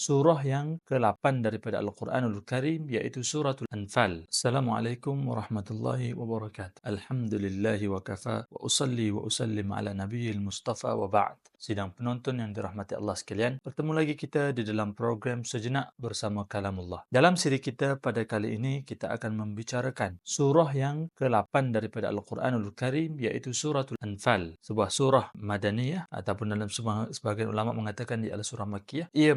surah yang ke-8 daripada Al-Quranul Karim iaitu suratul Anfal. Assalamualaikum warahmatullahi wabarakatuh. Alhamdulillahi wa kafa wa usalli wa usallim ala nabiyil mustafa wa ba'd. Sidang penonton yang dirahmati Allah sekalian, bertemu lagi kita di dalam program Sejenak bersama Kalamullah. Dalam siri kita pada kali ini kita akan membicarakan surah yang ke-8 daripada Al-Quranul Karim iaitu suratul Anfal. Sebuah surah Madaniyah ataupun dalam sebahagian ulama mengatakan ia adalah surah Makkiyah. Ia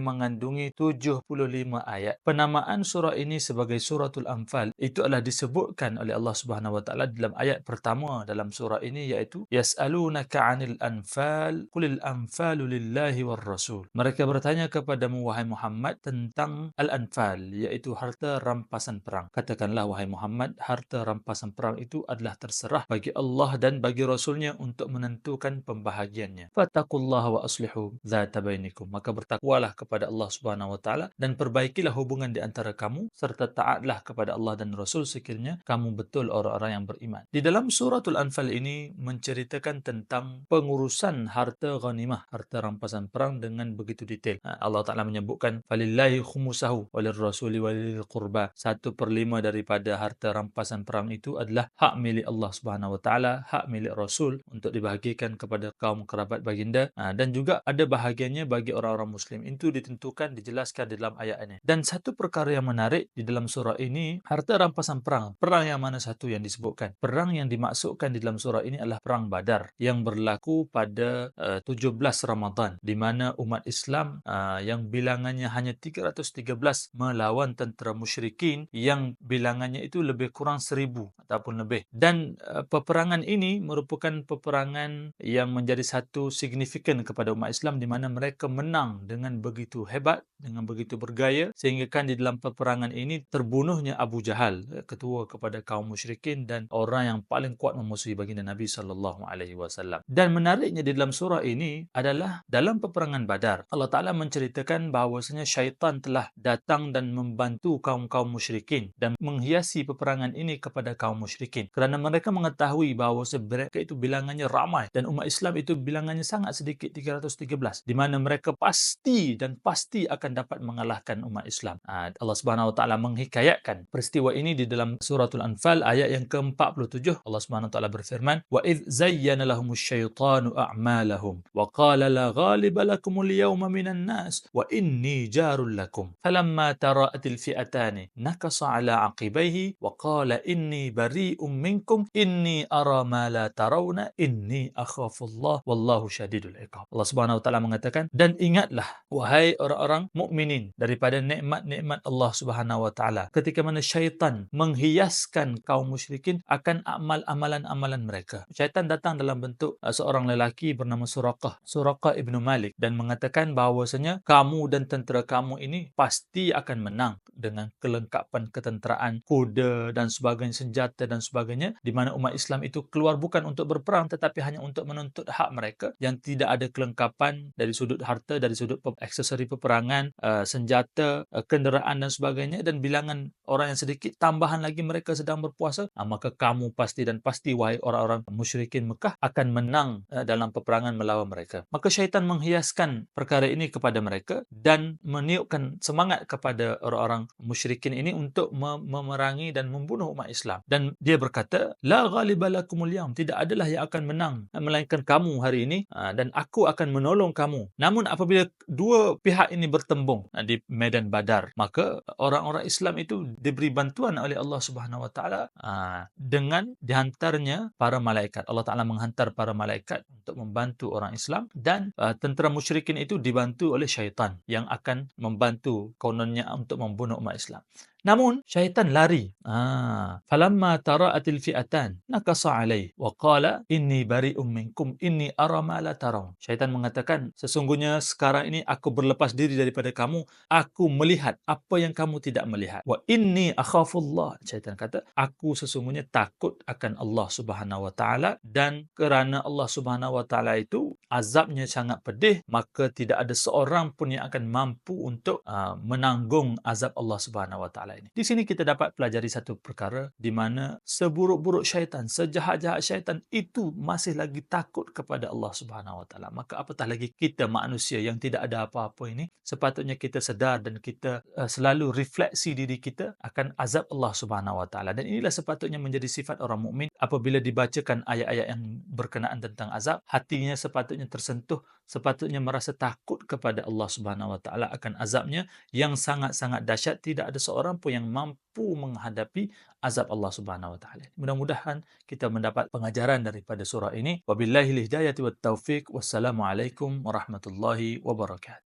mengandungi 75 ayat. Penamaan surah ini sebagai suratul Anfal itu adalah disebutkan oleh Allah Subhanahu wa taala dalam ayat pertama dalam surah ini iaitu yas'alunaka 'anil anfal qulil anfalu lillahi war rasul. Mereka bertanya kepadamu wahai Muhammad tentang al-anfal iaitu harta rampasan perang. Katakanlah wahai Muhammad harta rampasan perang itu adalah terserah bagi Allah dan bagi rasulnya untuk menentukan pembahagiannya. Fattaqullaha wa aslihu dzata bainikum. Maka bertakwalah kepada Allah Subhanahu wa taala dan perbaikilah hubungan di antara kamu serta taatlah kepada Allah dan Rasul sekiranya kamu betul orang-orang yang beriman. Di dalam suratul Anfal ini menceritakan tentang pengurusan harta ghanimah, harta rampasan perang dengan begitu detail. Ha, Allah Taala menyebutkan falillahi khumusahu walir rasuli walil qurba. Satu per lima daripada harta rampasan perang itu adalah hak milik Allah Subhanahu wa taala, hak milik Rasul untuk dibahagikan kepada kaum kerabat baginda ha, dan juga ada bahagiannya bagi orang-orang muslim. Itu ditentukan dijelaskan di dalam ayat ini. Dan satu perkara yang menarik di dalam surah ini, harta rampasan perang. Perang yang mana satu yang disebutkan? Perang yang dimaksudkan di dalam surah ini adalah perang Badar yang berlaku pada uh, 17 Ramadan di mana umat Islam uh, yang bilangannya hanya 313 melawan tentera musyrikin yang bilangannya itu lebih kurang 1000 ataupun lebih. Dan uh, peperangan ini merupakan peperangan yang menjadi satu signifikan kepada umat Islam di mana mereka menang dengan begitu hebat, dengan begitu bergaya sehingga kan di dalam peperangan ini terbunuhnya Abu Jahal, uh, ketua kepada kaum musyrikin dan orang yang paling kuat memusuhi baginda Nabi sallallahu alaihi wasallam. Dan menariknya di dalam surah ini adalah dalam peperangan Badar, Allah Taala menceritakan bahawasanya syaitan telah datang dan membantu kaum-kaum musyrikin dan menghiasi peperangan ini kepada kaum musyrikin kerana mereka mengetahui bahawa mereka itu bilangannya ramai dan umat Islam itu bilangannya sangat sedikit 313 di mana mereka pasti dan pasti akan dapat mengalahkan umat Islam. Ah, Allah Subhanahu Wa Taala menghikayatkan peristiwa ini di dalam suratul Anfal ayat yang ke-47. Allah Subhanahu Wa Taala berfirman, "Wa idz zayyana lahum asyaitanu a'malahum wa qala la ghaliba lakum al-yawma minan nas wa inni jarul lakum." Falamma tara'at al-fi'atan nakasa 'ala 'aqibayhi wa qala inni bari'um minkum inni ara ma la tarawna inni akhafullah wallahu syadidul iqab. Allah Subhanahu Wa Taala mengatakan, "Dan ingatlah wahai orang-orang mukminin daripada nikmat-nikmat Allah Subhanahu wa taala. Ketika mana syaitan menghiaskan kaum musyrikin akan amal amalan-amalan mereka. Syaitan datang dalam bentuk uh, seorang lelaki bernama Suraqah Suraqah ibn Malik dan mengatakan bahawasanya kamu dan tentera kamu ini pasti akan menang dengan kelengkapan ketenteraan, kuda dan sebagainya, senjata dan sebagainya di mana umat Islam itu keluar bukan untuk berperang tetapi hanya untuk menuntut hak mereka yang tidak ada kelengkapan dari sudut harta, dari sudut aksesori peperangan, uh, senjata, uh, kenderaan dan sebagainya dan bilangan orang yang sedikit tambahan lagi mereka sedang berpuasa, uh, maka kamu pasti dan pasti wahai orang-orang musyrikin Mekah akan menang uh, dalam peperangan melawan mereka. Maka syaitan menghiaskan perkara ini kepada mereka dan meniupkan semangat kepada orang-orang musyrikin ini untuk memerangi dan membunuh umat Islam. Dan dia berkata, La ghalibalakumul yam. Tidak adalah yang akan menang melainkan kamu hari ini ha, dan aku akan menolong kamu. Namun apabila dua pihak ini bertembung ha, di medan badar, maka orang-orang Islam itu diberi bantuan oleh Allah Subhanahu Wa Taala ha, dengan dihantarnya para malaikat. Allah Taala menghantar para malaikat untuk membantu orang Islam dan tentera musyrikin itu dibantu oleh syaitan yang akan membantu kononnya untuk membunuh umat Islam. Namun syaitan lari. Ah, falamma tara'atil fi'atan nakasa alai wa qala inni bari'um minkum inni ara ma la tarawun. Syaitan mengatakan sesungguhnya sekarang ini aku berlepas diri daripada kamu, aku melihat apa yang kamu tidak melihat. Wa inni akhafullah. Syaitan kata, aku sesungguhnya takut akan Allah Subhanahu wa taala dan kerana Allah Subhanahu wa taala itu azabnya sangat pedih, maka tidak ada seorang pun yang akan mampu untuk uh, menanggung azab Allah Subhanahu wa taala taala ini. Di sini kita dapat pelajari satu perkara di mana seburuk-buruk syaitan, sejahat-jahat syaitan itu masih lagi takut kepada Allah Subhanahu wa taala. Maka apatah lagi kita manusia yang tidak ada apa-apa ini, sepatutnya kita sedar dan kita uh, selalu refleksi diri kita akan azab Allah Subhanahu wa taala. Dan inilah sepatutnya menjadi sifat orang mukmin apabila dibacakan ayat-ayat yang berkenaan tentang azab, hatinya sepatutnya tersentuh, sepatutnya merasa takut kepada Allah Subhanahu wa taala akan azabnya yang sangat-sangat dahsyat tidak ada seorang pun yang mampu menghadapi azab Allah Subhanahu wa taala. Mudah-mudahan kita mendapat pengajaran daripada surah ini. Wabillahi hidayah wa taufik. Wassalamualaikum warahmatullahi wabarakatuh.